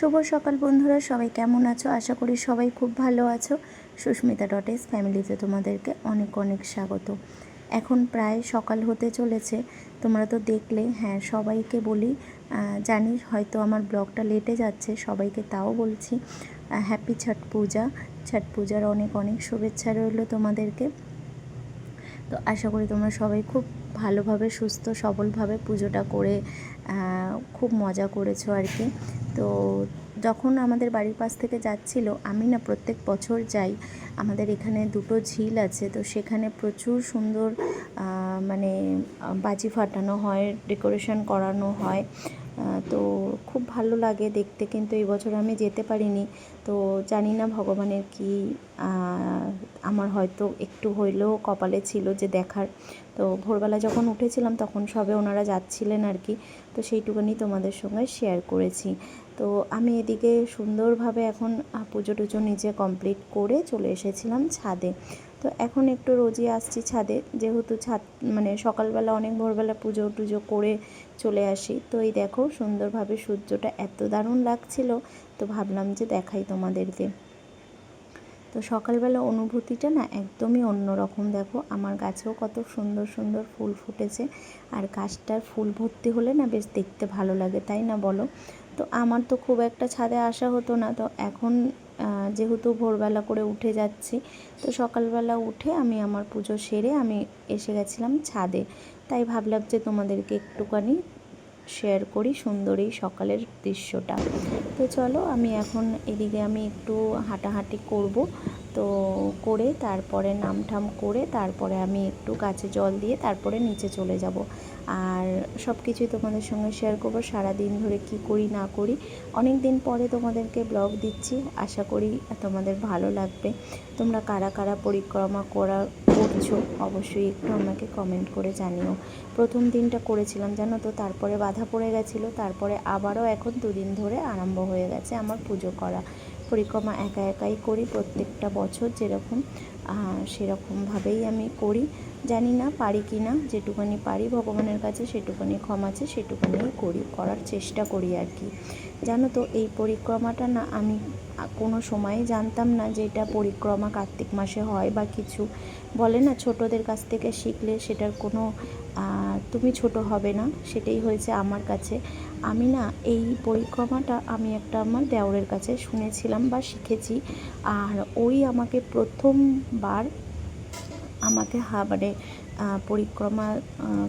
শুভ সকাল বন্ধুরা, সবাই কেমন আছো? আশা করি সবাই খুব ভালো আছো। সুস্মিতা ডটেস ফ্যামিলিতে তোমাদেরকে অনেক অনেক স্বাগত। এখন প্রায় সকাল হতে চলেছে, তোমরা তো দেখলে হ্যাঁ সবাইকে বলি জানি হয়তো আমার ব্লগটা লেটে যাচ্ছে, সবাইকে তাও বলছি হ্যাপি ছট পূজা, ছট পূজার অনেক অনেক শুভেচ্ছা রইল তোমাদেরকে। তো আশা করি তোমরা সবাই খুব ভালোভাবে, সুস্থ, সবলভাবে পুজোটা করে খুব মজা করেছ আর কি। তো যখন আমাদের বাড়ির পাশ থেকে যাচ্ছিল, আমি না প্রত্যেক বছর যাই। আমাদের এখানে দুটো ঝিল আছে, তো সেখানে প্রচুর সুন্দর মানে বাজি ফাটানো হয়, ডেকোরেশন করানো হয়। তো খুব ভালো লাগে দেখতে, কিন্তু এই বছর আমি যেতে পারিনি। তো জানি না ভগবানের কি আমার হয়তো একটু হইলেও কপালে ছিল যে দেখার। তো ভোরবেলা যখন উঠেছিলাম তখন সবে ওনারা যাচ্ছিলেন আর কি। তো সেইটুকুনি তোমাদের সঙ্গে শেয়ার করেছি। তো আমি এদিকে সুন্দরভাবে এখন পুজো টুজো নিজে কমপ্লিট করে চলে এসেছিলাম ছাদে। তো এখন একটু রোজই আসছি ছাদে, যেহেতু ছাদ মানে সকালবেলা অনেক ভোরবেলা পুজো টুজো করে চলে আসি। তো এই দেখো সুন্দরভাবে সূর্যটা এত দারুণ লাগছিল, তো ভাবলাম যে দেখাই তোমাদেরকে। তো সকালবেলা অনুভূতিটা না একদমই অন্যরকম। দেখো, আমার গাছেও কত সুন্দর সুন্দর ফুল ফুটেছে। আর গাছটার ফুল ভর্তি হলে না বেশ দেখতে ভালো লাগে, তাই না বলো? তো আমার তো খুব একটা ছাদে আসা হতো না। তো এখন যেহেতু ভোরবেলা করে উঠে যাচ্ছি, তো সকালবেলা উঠে আমি আমার পুজো সেরে আমি এসে গেছিলাম ছাদে। তাই ভাবলাম যে তোমাদেরকে একটুখানি শেয়ার করি সুন্দর এই সকালের দৃশ্যটা। তো চলো, আমি এখন এদিকে আমি একটু হাঁটাহাঁটি করব। তো করে তারপরে নামঠাম করে তারপরে আমি একটু গাছে জল দিয়ে তারপরে নিচে চলে যাব। আর সব কিছুই তোমাদের সঙ্গে শেয়ার করব, সারাদিন ধরে কি করি না করি। অনেক দিন পরে তোমাদেরকে ব্লগ দিচ্ছি। আশা করি তোমাদের ভালো লাগবে। তোমরা কারা কারা পরিক্রমা করা করছ, অবশ্যই একটু আমাকে কমেন্ট করে জানিও। প্রথম দিনটা করেছিলাম, জানো তো, তারপরে বাধা পড়ে গেছিল, তারপরে আবারও এখন দুদিন ধরে আরম্ভ হয়ে গেছে আমার পুজো করা। পরিক্রমা একা একাই করি, প্রত্যেকটা বছর যেরকম সেরকমভাবেই আমি করি। জানি না পারি কি না, যেটুকুনি পারি ভগবানের কাছে সেটুকুনি ক্ষমা আছে, সেটুকুনিই করি, করার চেষ্টা করি আর কি। জানো তো, এই পরিক্রমাটা না আমি কোনো সময়ে জানতাম না যে এটা পরিক্রমা কার্তিক মাসে হয় বা কিছু। বলে না, ছোটদের কাছ থেকে শিখলে সেটার কোনো তুমি ছোট হবে না, সেটাই হয়েছে আমার কাছে। আমি না, এই পরিক্রমাটা আমি একটা আমার দেওরের কাছে শুনেছিলাম বা শিখেছি। আর ওই আমাকে প্রথমবার আমাকে হা মানে পরিক্রমা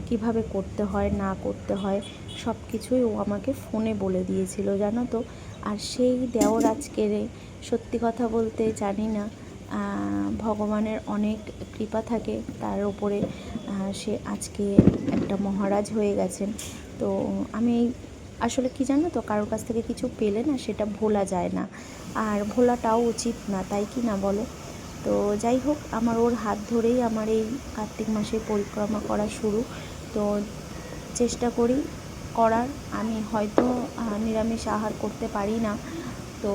কীভাবে করতে হয়, না করতে হয় সব কিছুই ও আমাকে ফোনে বলে দিয়েছিল, জানো তো। আর সেই দেওর আজকে সত্যি কথা বলতে জানি না ভগবানের অনেক কৃপা থাকে, তার উপরে সে আজকে একটা মহারাজ হয়ে গেছেন। তো আমি আসলে কি জানো তো, কারোর কাছ থেকে কিছু পেলে না সেটা ভোলা যায় না। আর ভোলাটাও উচিত না, তাই কি না বলো? তো যাই হোক, আমার ওর হাত ধরেই আমার এই কার্তিক মাসে পরিক্রমা করা শুরু। তো চেষ্টা করি করার। আমি হয়তো নিরামিষ আহার করতে পারি না। তো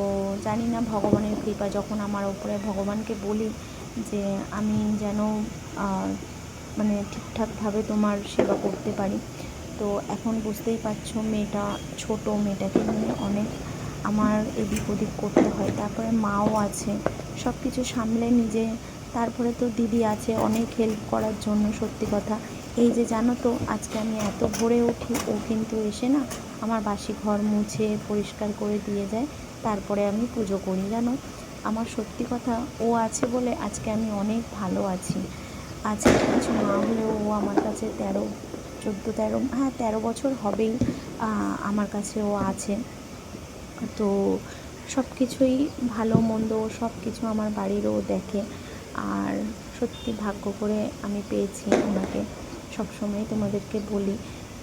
জানি না, ভগবানের কৃপা, যখন আমার ওপরে ভগবানকে বলি যে আমি যেন মানে ঠিকঠাকভাবে তোমার সেবা করতে পারি। তো এখন বুঝতেই পারছ, মেয়েটা ছোট, মেয়েটাকে নিয়ে অনেক আমার এদিক ওদিক করতে হয়। তারপরে মাও আছে। সব কিছু সামলে নিজে, তারপরে তো দিদি আছে অনেক হেল্প করার জন্য, সত্যি কথা। এই যে জানো তো, আজকে আমি এত ভোরে উঠি, ও কিন্তু এসে না আমার বাসি ঘর মুছে, পরিষ্কার করে দিয়ে যায়। তারপরে আমি পুজো করি, জানো? আমার সত্যি কথা, ও আছে বলে আজকে আমি অনেক ভালো আছি। আজকে কিছু না হলেও ও আমার কাছে তেরো, চোদ্দ, তেরো হ্যাঁ তেরো বছর হবেই আমার কাছে ও আছে। তো সব কিছুই ভালো, মন্দ সব কিছু আমার বাড়িরও দেখে। আর সত্যি ভাগ্য করে আমি পেয়েছি ওনাকে। সবসময় তোমাদেরকে বলি।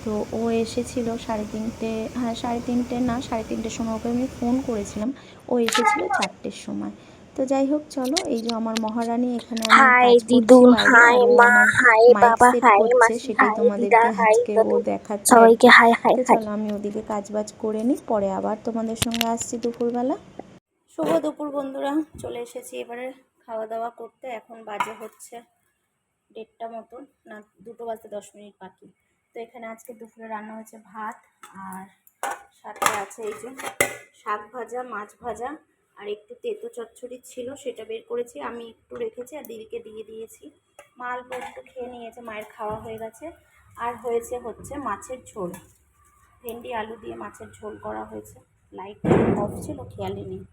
তো ও এসেছিল সাড়ে তিনটে হ্যাঁ সাড়ে তিনটে না, সাড়ে তিনটের সময় ওকে আমি ফোন করেছিলাম। ও এসেছিল চারটের সময়। তো যাই হোক চলো এই যে আমার মহারানী এখানে আমি হাই দিদুন হাই মা হাই বাবা হাই মাসি সেটাই হাই তোমাদেরকে দিদা হাই আজকে ও দেখাচ্ছে। সবাইকে হাই হাই হাই। চলো আমি ওদিকে কাজ বাজ করে নিই পরে আবার তোমাদের সঙ্গে আসছি দুপুরবেলা। শুভ দুপুর বন্ধুরা চলে এসেছি এবারে খাওয়া দাওয়া করতে এখন বাজে হচ্ছে দেড়টা মতো না দুটো বাজতে দশ মিনিট বাকি। তো এখানে আজকে দুপুরে রান্না হয়েছে ভাত আর সাথে আছে এই যে শাক ভাজা মাছ ভাজা আর একটু তেতো চচ্চড়ি ছিল, সেটা বের করেছি। আমি একটু রেখেছি আর দিদিকে দিয়ে দিয়েছি। মা অল্প একটু খেয়ে নিয়েছে, মায়ের খাওয়া হয়ে গেছে। আর হয়েছে হচ্ছে মাছের ঝোল। ভেন্ডি, আলু দিয়ে মাছের ঝোল করা হয়েছে। লাইট অফ ছিল, খেয়ালই নেই।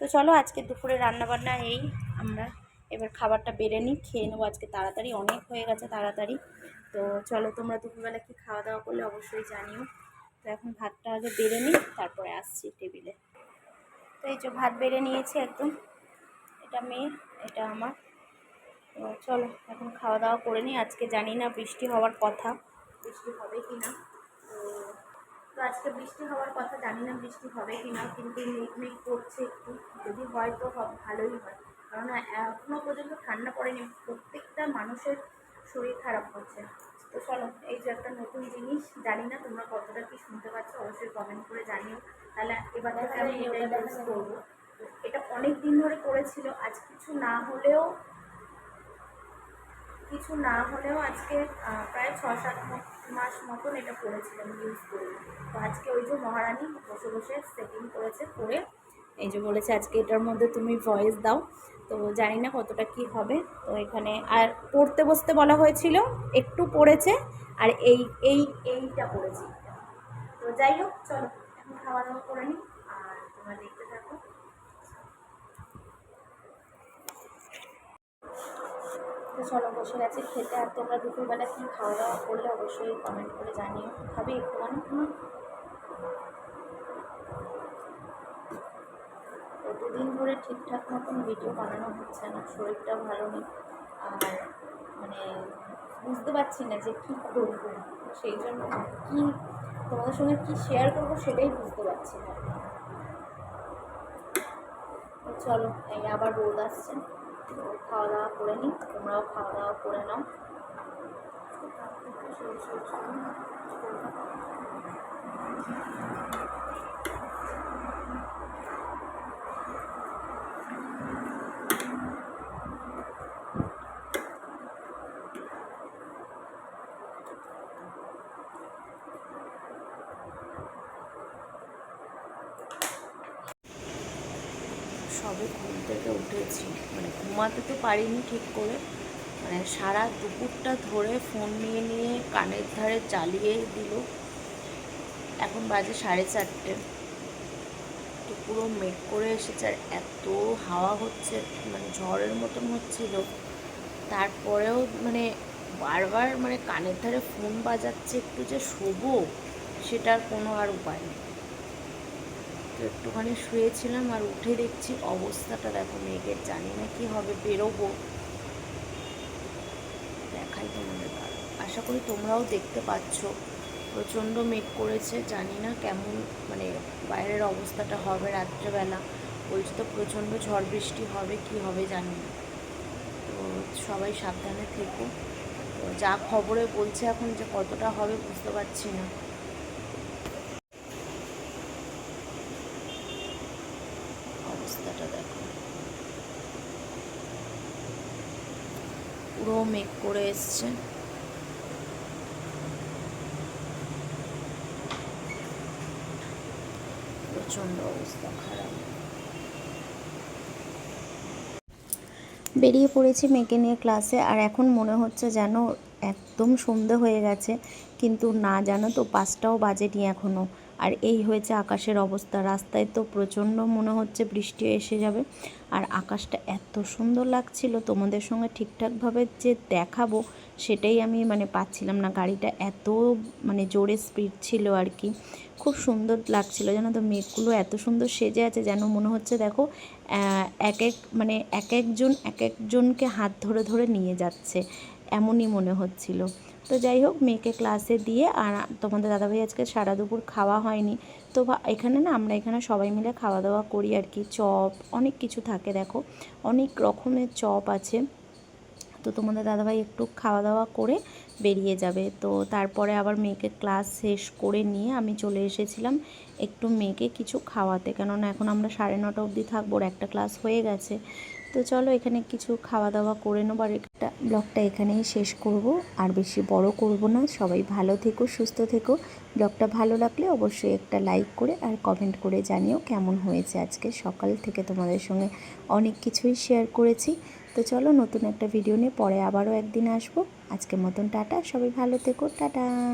তো চলো, আজকে দুপুরে রান্নাবান্না এই। আমরা এবার খাবারটা বেড়ে নিই, খেয়ে নেব। আজকে তাড়াতাড়ি অনেক হয়ে গেছে তাড়াতাড়ি। তো চলো, তোমরা দুপুরবেলা কি খাওয়া দাওয়া করলে অবশ্যই জানিও। তো এখন ভাতটা আগে বেড়ে নিই, তারপরে আসছি টেবিলে। তো এই যে ভাত বেড়ে নিয়েছি একদম। এটা মেয়ে, এটা আমার। তো চলো, এখন খাওয়া দাওয়া করে নিই। আজকে জানি না বৃষ্টি হওয়ার কথা। বৃষ্টি হবে কি না? তো আজকে বৃষ্টি হওয়ার কথা জানি না বৃষ্টি হবে কি না, কিন্তু মেঘ করছে একটু। যদি হয় তো ভালোই হয়। কারণ এখনও পর্যন্ত ঠান্ডা পড়েনি। প্রত্যেকটা মানুষের শরীর খারাপ হচ্ছে। তো চলো এই যে একটা নতুন জিনিস জানি না তোমরা কতটা কি শুনতে পাচ্ছ অবশ্যই কমেন্ট করে জানিও। তাহলে এবার থেকে আমি এটাই ইউজ করব। এটা অনেক দিন ধরে করেছিল আজ কিছু না হলেও কিছু না হলেও আজকে প্রায় ছ সাত মাস মতন এটা করেছিলাম ইউজ করি তো আজকে ওই যে মহারানী বসে বসে সেটিং করেছে করে এই যে বলেছে আজকে এটার মধ্যে তুমি ভয়েস দাও। তো জানি না কতটা কি হবে। তো এখানে আর পড়তে বসতে বলা হয়েছিল, একটু পড়েছে, আর এই এই, এইটা পড়েছি। তো যাই হোক, চলো, এখন খাওয়া দাওয়া করে নিই, আর তোমরা দেখতে থাকো। তো চলো, বসে গেছি খেতে। আর তোমরা দুপুরবেলা কী খাওয়া দাওয়া করলে অবশ্যই কমেন্ট করে জানিও। খাবে একটুখানি? তোমার তো দুদিন ঠিকঠাক মতন ভিডিও বানানো হচ্ছে না, শরীরটা ভালো নেই। আর মানে বুঝতে পারছি না যে কী করব, সেই জন্য কী তোমাদের সঙ্গে কী শেয়ার করব সেটাই বুঝতে পারছি না। চলো, এই আবার রোদ আসছে, তো খাওয়া দাওয়া করে নিই, তোমরাও খাওয়া দাওয়া করে নাও। থেকে উঠেছি। মানে ঘুমাতে তো পারিনি ঠিক করে। মানে সারা দুপুরটা ধরে ফোন নিয়ে নিয়ে কানের ধারে চালিয়ে দিল। এখন বাজে সাড়ে চারটে। তো পুরো মেঘ করে এসেছে আর এত হাওয়া হচ্ছে মানে ঝড়ের মতন হচ্ছিল। তারপরেও মানে বারবার মানে কানের ধারে ফোন বাজাচ্ছে, একটু যে শোবো, সেটার কোনো আর উপায় নেই। তো একটুখানি শুয়েছিলাম আর উঠে দেখছি অবস্থাটা দেখো মেঘের জানি না কি হবে, বেরোবো। দেখাই তোমাদের। আশা করি তোমরাও দেখতে পাচ্ছ। প্রচণ্ড মেঘ করেছে, জানি না কেমন মানে বাইরের অবস্থাটা হবে রাত্রেবেলা। বলছে তো প্রচণ্ড ঝড় বৃষ্টি হবে, কি হবে জানি না। তো সবাই সাবধানে থেকো। যা খবরে বলছে এখন যে কতটা হবে বুঝতে পারছি না অবস্থাটা দেখো পুরো মেঘ করে এসছে। প্রচণ্ড অবস্থা খারাপ। বেরিয়ে পড়েছি মেয়েকে নিয়ে ক্লাসে আর এখন মনে হচ্ছে যেন একদম সন্ধে হয়ে গেছে, কিন্তু না জানো তো পাঁচটাও বাজেনি এখনও আর এই হয়েছে আকাশের অবস্থা। রাস্তায় তো প্রচণ্ড মনে হচ্ছে বৃষ্টি এসে যাবে। আর আকাশটা এত সুন্দর লাগছিল, তোমাদের সঙ্গে ঠিকঠাকভাবে যে দেখাবো সেটাই আমি মানে পাচ্ছিলাম না। গাড়িটা এত মানে জোরে স্পিড ছিল আর কি। খুব সুন্দর লাগছিল জানো তো, মেঘগুলো এত সুন্দর সেজে আছে যেন মনে হচ্ছে দেখো এক এক মানে এক একজন এক একজনকে হাত ধরে ধরে নিয়ে যাচ্ছে। এমনই মনে হচ্ছিল। তো যাই হোক, মেয়েকে ক্লাসে দিয়ে আর তোমাদের দাদাভাই আজকে সারা দুপুর খাওয়া হয়নি। তো এখানে না আমরা এখানে সবাই মিলে খাওয়া দাওয়া করি আর কি। চপ, অনেক কিছু থাকে দেখো। অনেক রকমের চপ আছে। তো তোমাদের দাদাভাই একটু খাওয়া দাওয়া করে বেরিয়ে যাবে। তো তারপরে আবার মেয়েকে ক্লাস শেষ করে নিয়ে আমি চলে এসেছিলাম একটু মেয়েকে কিছু খাওয়াতে। কেননা এখন আমরা সাড়ে নটা অবধি থাকব একটা ক্লাস হয়ে গেছে। তো চলো এখানে কিছু খাওয়া দাওয়া করে নেব আর ব্লগটা এখানেই শেষ করব। আর বেশি বড় করব না। সবাই ভালো থেকো, সুস্থ থেকো। ব্লগটা ভালো লাগলে অবশ্যই একটা লাইক করে আর কমেন্ট করে জানিও কেমন হয়েছে আজকে। সকাল থেকে তোমাদের সঙ্গে অনেক কিছুই শেয়ার করেছি। তো চলো নতুন একটা ভিডিও নিয়ে পরে আবারও একদিন আসব। আজকের মতন টাটা। সবাই ভালো থেকো। টাটা।